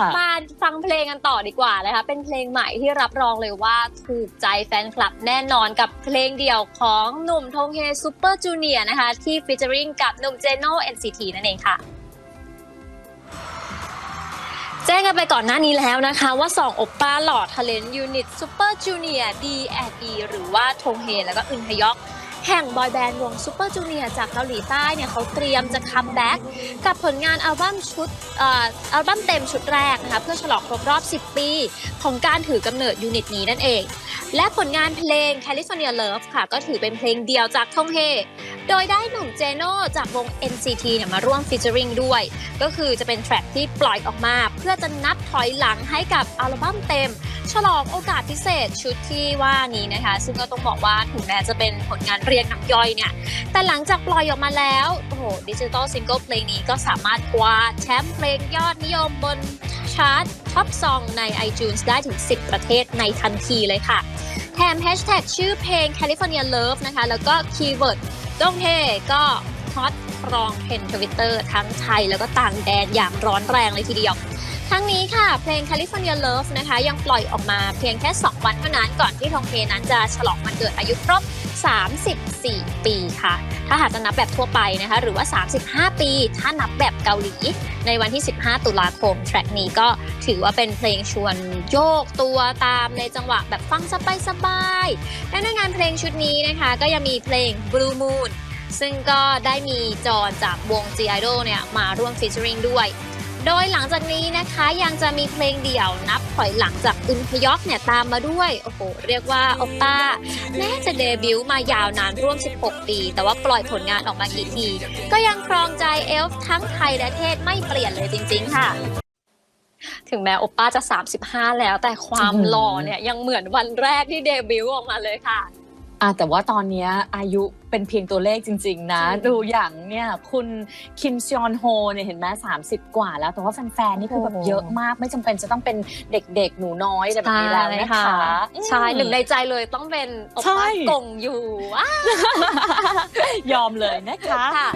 มาฟังเพลงกันต่อดีกว่านะคะ เป็นเพลงใหม่ที่รับรองเลยว่าถูกใจแฟนคลับแน่นอนกับเพลงเดี่ยวของหนุ่มทงเฮซูเปอร์จูเนียนะคะ ที่ฟีเจอริงกับหนุ่มเจโน่ NCT นั่นเองค่ะแจ้งกันไปก่อนหน้านี้แล้วนะคะว่า2โอปป้าหล่อทะเลนยูนิตซูเปอร์จูเนีย D&E หรือว่าทงเฮ แล้วก็อึนฮยอก แห่งบอยแบนด์วงซูเปอร์จูเนียจากเกาหลีใต้เนี่ยเขาเตรียมจะคัมแบ็กกับผลงานอัลบั้มชุดอัลบั้มเต็มชุดแรกนะคะเพื่อฉลองครบรอบ 10 ปี ของการถือกำเนิดยูนิตนี้นั่นเอง และผลงานเพลง California Love ค่ะก็ถือเป็นเพลงเดียวจากทงเฮ โดยได้หนุ่มเจโน่จากวง NCT เนี่ยมาร่วมฟีเจอริงด้วย ก็คือจะเป็นแทร็กที่ปล่อยออกมา เพื่อจะนับถอยหลังให้กับอัลบั้มเต็ม ฉลองโอกาสพิเศษชุดที่ว่านี้นะคะ ซึ่งก็ต้องบอกว่าถึงแม้จะเป็นผลงานเรียงน้ำย่อยเนี่ย แต่หลังจากปล่อยออกมาแล้ว โอ้โหดิจิ t a ลซิงเกิลเพลงนี้ก็สามารถกวาแชมป์เพลงยอดนิยมบนชาร์ตท็อปซองใน iTunes ได้ถึง 10 ประเทศในทันทีเลยค่ะ แถมแฮชแท็กชื่อเพลง California Love นะคะ แล้วก็คีย์เวิร์ด ดงเฮก็ฮอตครองเทรนทวิตเตอร์ทั้งไทยแล้วก็ต่างแดนอย่างร้อนแรงเลยทีเดียว ทั้งนี้ค่ะ เพลง California Love นะคะ ยังปล่อยออกมาเพียงแค่ 2 วันเท่านั้นก่อนที่ทงเทนั้นจะฉลองวันเกิดอายุครบ 34 ปีค่ะ ถ้าหากจะนับแบบทั่วไปนะคะ หรือว่า 35 ปี ถ้านับแบบเกาหลี ในวันที่ 15 ตุลาคม แทร็กนี้ก็ถือว่าเป็นเพลงชวนโยกตัวตามในจังหวะแบบฟังสบายๆและในงานเพลงชุดนี้นะคะ ก็ยังมีเพลง Blue Moon ซึ่งก็ได้มีจอนจากวง G Idol เนี่ยมาร่วมฟีเจอริงด้วย โดยหลังจากนี้นะคะยังจะมีเพลงเดี่ยวนับถอยหลังจากอึนพยอกเนี่ยตามมาด้วย โอ้โห เรียกว่าโอปป้า แม้จะเดบิวต์มายาวนานร่วม 16 ปี แต่ว่าปล่อยผลงานออกมากี่ที ก็ยังครองใจเอลฟ์ทั้งไทยและเทศไม่เปลี่ยนเลยจริง ๆ ค่ะถึงแม้โอปป้าจะ 35 แล้วแต่ความอืมหล่อเนี่ยยังเหมือนวันแรกที่เดบิวต์ออกมาเลยค่ะ อะแต่ว่าตอนเนี้ยอายุเป็นเพียงตัวเลขจริง ๆ นะจริงดูอย่างเนี่ยคุณคิมซยอนโฮเนี่ยเห็นไหมสามสิบกว่าแล้วแต่ว่าแฟนๆนี่คือแบบโอ้โหเยอะมาก ไม่จำเป็นจะต้องเป็นเด็กๆ หนูน้อยอะไรแบบนี้แล้วนะคะใช่หนึ่งในใจเลยต้องเป็นโอปใช่ป้ากงอยู่ว้ายยอมเลยนะคะค่ะ